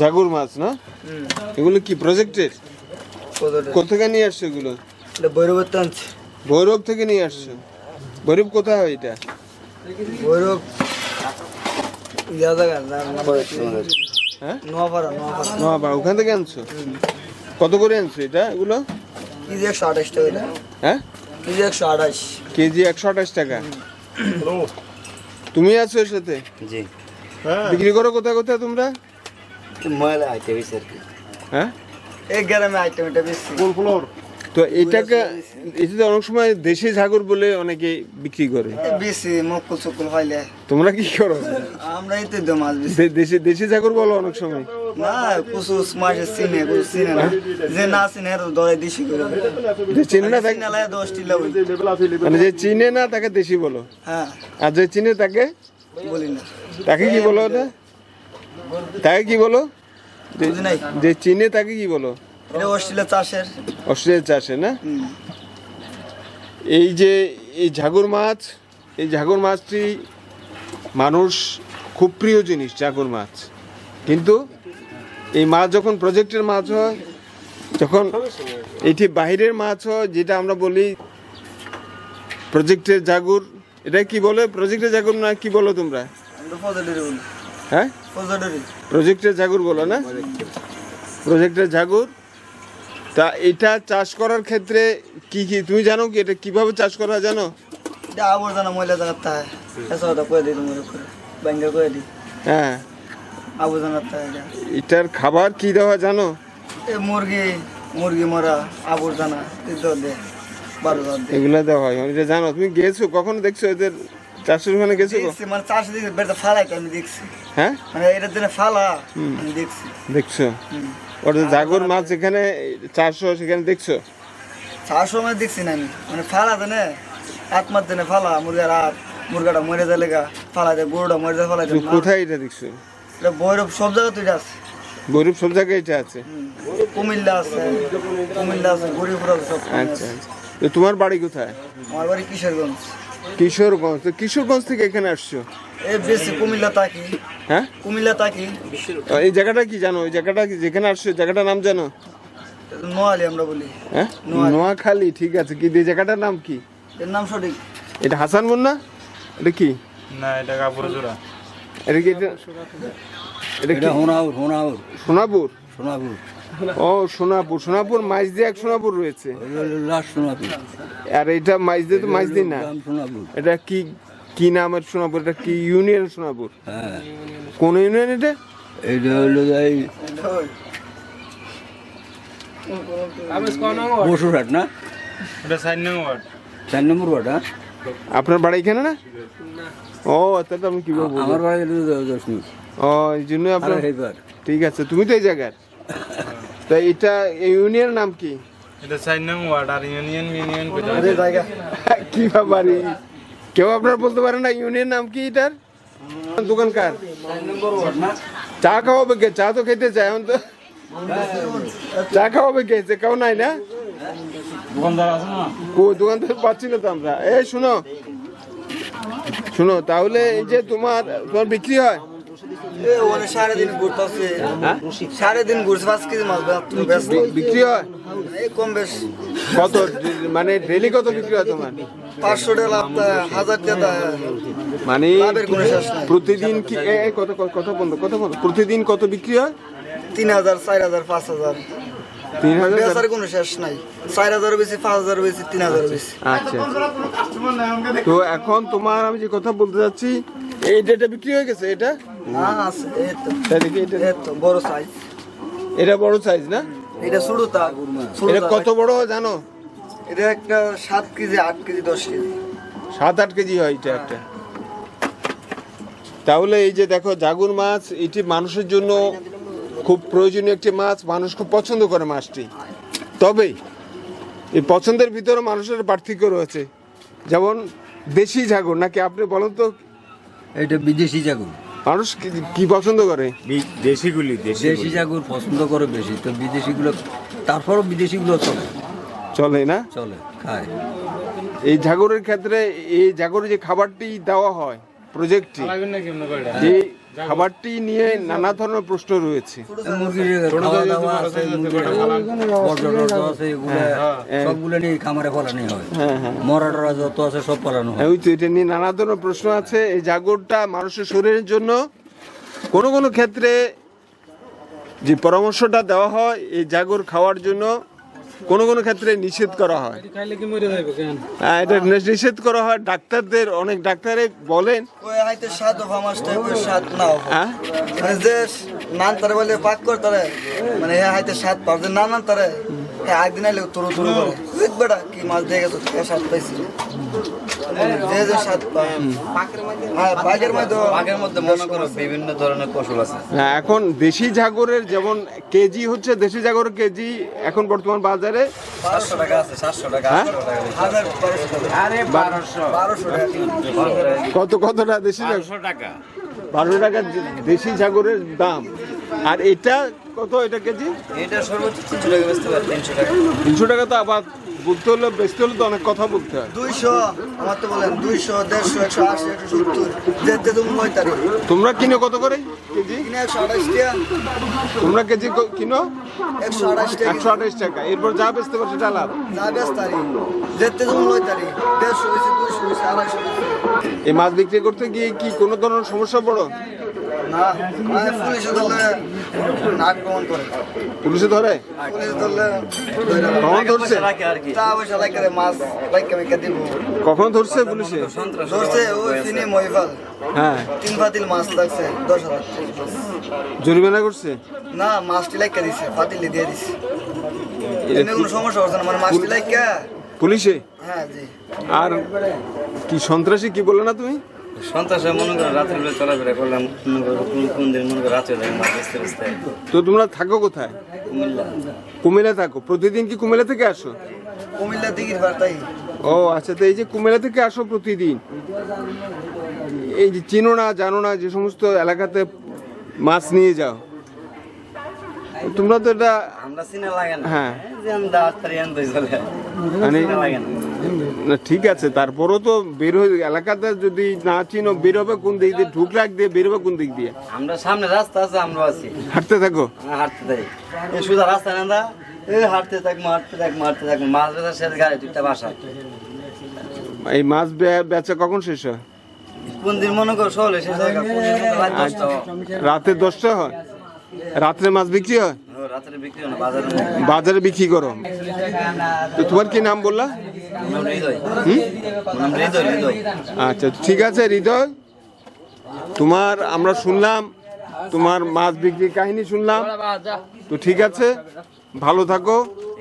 জাগুর মাছ না? এগুলো কি প্রজেক্টের কোথেকে নিয়ে আসছো এগুলো? তো ভৈরব থেকে নিয়ে আসছো? ভৈরব কোথায় হয় এটা? ভৈরব হ্যাঁ? নোয়াপাড়া ওখান থেকে আনছো? কত করে আনছো এটা এগুলো? কেজি একশো আঠাশ টাকা এটা। হ্যাঁ? কেজি একশো আঠাশ। কেজি একশো আঠাশ টাকা? তুমি আছো এর সাথে? জি। বিক্রি করো কোথায় কোথায় তোমরা? ময়লা আর কি। হ্যাঁ? এই গ্রামে আইটেম এটা বেশি। তো এটাকে এটা অনেক সময় দেশি ঝাগর বলে অনেকে বিক্রি করে। বেশি মকুল চকুল হইলে। তোমরা কি করো? আমরা এই তো মাছ দেশি দেশি ঝাগর বলো অনেক সময়। না কুসু মাসে চিনে কুসু চিনে না। যে না চিনে করে। যে চিনে না তাকে লাগে দশ টিলা মানে যে চিনে না তাকে দেশি বলো। হ্যাঁ। আর যে চিনে তাকে বলি না। তাকে কি বলো ওটা? তাকে কি বলো? যে- চিনে তাকে কি বলো? অস্ট্রেলিয়া চাষের। অস্ট্রেলিয়া চাষে না? এই যে এই ঝাগর মাছ এই ঝাগর মাছটি মানুষ খুব প্রিয় জিনিস জাগর মাছ। কিন্তু এই মাছ যখন প্রজেক্টের মাছ হয় যখন এটি বাইরের মাছ হয় যেটা আমরা বলি প্রজেক্টের জাগুর এটা কি বলে? প্রজেক্টের জাগুর না কি বলো তোমরা? হ্যাঁ? প্রজেক্টের ঝাগুর বলো না? প্রজেক্টের ঝাগুর? তা এটা চাষ করার ক্ষেত্রে কি কি তুমি জানো কি এটা কীভাবে চাষ করা জানো? এটা আবর্জনা ময়লা জায়গা এসবটা করে দিই তোমার করে ব্যাঙ্গা করে দিই। হ্যাঁ। আবর্জনা এটার খাবার কি দেওয়া জানো? এ মুরগি মুরগি মরা আবর্জনা এগুলো দে বারো এগুলো দেওয়া হয়। এটা জানো? তুমি গেছো? কখনো দেখছ এদের চাষের ওখানে গেছো মানে চাষ দেখছি বেড়ে ফালাইতে আমি দেখছি? হ্যাঁ? মানে এটার জন্য ফালা আমি দেখছি। দেখছ? ওটা জাগর মাছ যেখানে হয় সেখানে দেখছ? চাষ সময় দেখছি না আমি। মানে ফালা দেনে আত্মার দেনে ফালা মুরগার আর মুরগাটা মরে যায় লেগা ফালা দেয় গরুটা মরে যায় ফালা তুমি কোথায় এটা দেখছ? এটা বৈরব সব জায়গা তো এটা আছে। গরিব সব জায়গায় এটা আছে? কুমিল্লা আছে কুমিল্লা আছে গরিবপুর আছে সব আচ্ছা আচ্ছা। তো তোমার বাড়ি কোথায়? আমার বাড়ি কিশোরগঞ্জ। কিশোরগঞ্জ। তো কিশোরগঞ্জ থেকে এখানে আসছো? এ বেশি কুমিল্লা তাকি হ্যাঁ? কুমিল্লা তাকি এই জায়গাটা কি জানো? এই জায়গাটা যেখানে আসছো জায়গাটার নাম জানো? নোয়ালি আমরা বলি। হ্যাঁ? নোয়াখালী। নোয়াখালী ঠিক আছে। কি এই জায়গাটার নাম কি? এর নাম সঠিক। এটা হাসান মুন্না? এটা কি? না এটা কাপড় এটা কি এটা এটা হোনাউর হোনাউর। সোনাপুর? সোনাপুর। ও সোনাপুর। সোনাপুর মাইজ দিয়ে এক সোনাপুর রয়েছে। সোনাপুর। আর এটা মাইজ দিয়ে তো মাইজ দিন না? এটা কি কি নামের সোনাপুর? এটা কি ইউনিয়ন সোনাপুর? হ্যাঁ। কোন ইউনিয়ন এটা? এইটা হলো যাই বসুরহাট না? এটা ওয়ার্ড। চার নম্বর ওয়ার্ড হ্যাঁ? আপনার বাড়ি এখানে না? ও তাহলে তো আমি কি বলব? আমার বাড়ি ও এই জন্য আপনার ঠিক আছে তুমি তো এই জায়গার। তা এটা এই ইউনিয়নের নাম কি? এটা সাইড নং ওয়ার্ড আর ইউনিয়ন ইউনিয়ন জায়গা। কি বাবারি কেউ আপনার বলতে পারে না ইউনিয়ন নাম কি এটার? দোকানকার। চা খাওয়াবে কে চা তো খেতে চায় এখন তো চা খাওয়াবে কে যে কেউ নাই না? দোকানদার পাচ্ছি না তো আমরা। এই শুনো। শুনো তাহলে এই যে তোমার তোমার বিক্রি হয়? এ ওনে সাড়ে দিন ঘুরতেছে। সাড়ে দিন ঘুরছে পাঁচ কেজি মাছ বিক্রি হয়? কম বেশ। কত? মানে ডেলি কত বিক্রি হয় তোমার? পাঁচশো টাকা হাজার টাকা মানে লাভের কোনো শেষ নাই। প্রতিদিন কি কত কত- কত বন্ধ কত বন্ধ? প্রতিদিন কত বিক্রি হয়? তিন হাজার চার হাজার পাঁচ হাজার। তিন হাজার? কোনো শেষ নাই। চার হাজার বেশি পাঁচ হাজার বেশি তিন হাজার বেশি। আচ্ছা। তো এখন তোমার আমি যে কথা বলতে যাচ্ছি এই ডেটা বিক্রি হয়ে গেছে এটা? এটা বড় সাইজ এটা বড় সাইজ না? এটা এটা কত বড় জানো? এটা একটা সাত কেজি আট কেজি দশ কেজি। সাত আট কেজি হয় এটা একটা। তাহলে এই যে দেখো জাগুর মাছ এটি মানুষের জন্য খুব প্রয়োজনীয় একটি মাছ মানুষ খুব পছন্দ করে মাছটি। তবে এই পছন্দের ভিতরে মানুষের পার্থক্য রয়েছে। যেমন দেশি জাগুর নাকি আপনি বলেন তো? এটা বিদেশি জাগুর। মানুষ কি- কি পছন্দ করে? দেশিগুলি দেশি দেশি জাগুর পছন্দ করে বেশি তো বিদেশিগুলো তারপরও বিদেশিগুলো চলে। চলে না? চলে খায়। এই জাগরের ক্ষেত্রে এই জাগরের যে খাবারটি দেওয়া হয় প্রজেক্টটি খাবারটি নিয়ে নানা ধরনের প্রশ্ন রয়েছে। সবগুলো নিয়ে খামারে ফলানি হয়। হ্যাঁ হ্যাঁ। মরা টরা যত আছে সব ফলানো হয়। ওই তো এটা নিয়ে নানা ধরনের প্রশ্ন আছে। এই জাগরটা মানুষের শরীরের জন্য কোনো কোনো ক্ষেত্রে যে পরামর্শটা দেওয়া হয় এই জাগর খাওয়ার জন্য কোনো কোনো ক্ষেত্রে নিষেধ করা হয়। খাইলে কি মরে যাবে কেন? হ্যাঁ, এটা নিষেধ করা হয়। ডাক্তারদের অনেক ডাক্তারে বলেন। নাও হ্যাঁ? মানে নান তারে বলে পাক কর তারে মানে হ্যাঁ হাইতে স্বাদ যে না নান তারে হ্যাঁ একদিন আইলে তুরু তুরু করে। বেটা কি মাছ দিয়ে গেছো স্বাদ পাইছি। যে যে স্বাদ পায় হ্যাঁ মধ্যে আগের মধ্যে মনে করো বিভিন্ন ধরনের কৌশল আছে হ্যাঁ, এখন দেশি জাগরের যেমন কেজি হচ্ছে দেশি জাগরের কেজি এখন বর্তমান বাজারে সাতশো টাকা আছে সাতশো টাকা। কত কতটা দেশি টাকা। বারোশো টাকা দেশি জাগরের দাম। আর এটা কত এটা কেজি? এটা সর্বোচ্চ তিনশো টাকা বেচতে পারে তিনশো টাকা। তিনশো টাকা তো আবার বলতে হলে বেচতে হলে তো অনেক কথা বলতে হয়। দুইশো আমার তো বলেন দুইশো দেড়শো একশো আশি একশো সত্তর তুমি নয় তারিখ তোমরা কিনো কত করে? কেজি কিনে একশো আঠাশ টাকা। তোমরা কেজি ক- কিনো? একশো আঠাশ টাকা। একশো আঠাশ টাকা। এরপর যা বেচতে পারো সেটা লাভ যা যেতে তুমি নয় তারিখ দেড়শো হয়েছে দুইশো হয়েছে আড়াইশো এই মাছ বিক্রি করতে গিয়ে কি কোনো ধরনের সমস্যা পড়ো? না মানে পুলিশে ধরলে নাক প্রমাণ করে। পুলিশে ধরে? পুলিশ ধরলে কখন ধরছে? রাখে আর তা পয়সা লাগে মাছ মেকা দিব। কখন ধরছে পুলিশে? ধরছে ওই ফিনি মহিফাল হ্যাঁ। তিন ফাতিল মাছ লাগছে দশ হাজার। জরিমানা করছে? না মাছটি লাইকা দিছে ফাতিল দিয়ে দিছে। এমনি কোনো সমস্যা হচ্ছে না মানে মাছটি লাইকা? পুলিশে? হ্যাঁ জি। আর কি সন্ত্রাসী কি বললে না তুমি? সন্ত্রাসে মনে করো রাত্রে বেলা চলাফেরা করলাম মনে করো কোন কোন দিন মনে করো যাই তো তোমরা থাকো কোথায়? কুমিল্লা। কুমিল্লা থাকো। প্রতিদিন কি কুমিল্লা থেকে আসো? কুমিল্লা ও আচ্ছা তো এই যে কুমিল্লা থেকে আসো প্রতিদিন এই যে চিনো না জানো না যে সমস্ত এলাকাতে মাছ নিয়ে যাও তোমরা তো এটা আমরা চিনা লাগে না। হ্যাঁ। যে আমি ডাক্তারি চলে। মানে না ঠিক আছে তারপরও তো বের হয়ে এলাকাতে যদি না চিনো বের হবে কোন দিক দিয়ে? ঢুক রাখ দিয়ে বের হবে কোন দিক দিয়ে? আমরা সামনে রাস্তা আছে আমরা আছি। হাঁটতে থাকো। আমরা হাঁটতে থাকি। এই সুদা রাস্তা না এই হাঁটতে থাকব হাঁটতে থাকব হাঁটতে থাকব। মাছ বেচার সাথে গাড়ি দুইটা বাসা। এই মাছ বেচা কখন শেষ হয়? কোন দিন মনে করো সকালে শেষ হয় দিন রাত দশটা হয়। হয়? রাত্রে মাছ বিক্রি হয়? রাত্রে বিক্রি হয়। বাজারে বিক্রি করো। তো তোমার কি নাম বললা? আচ্ছা ঠিক আছে, হৃদয়। তোমার, আমরা শুনলাম, তোমার মাছ বিক্রির কাহিনী শুনলাম। তো ঠিক আছে, ভালো থাকো।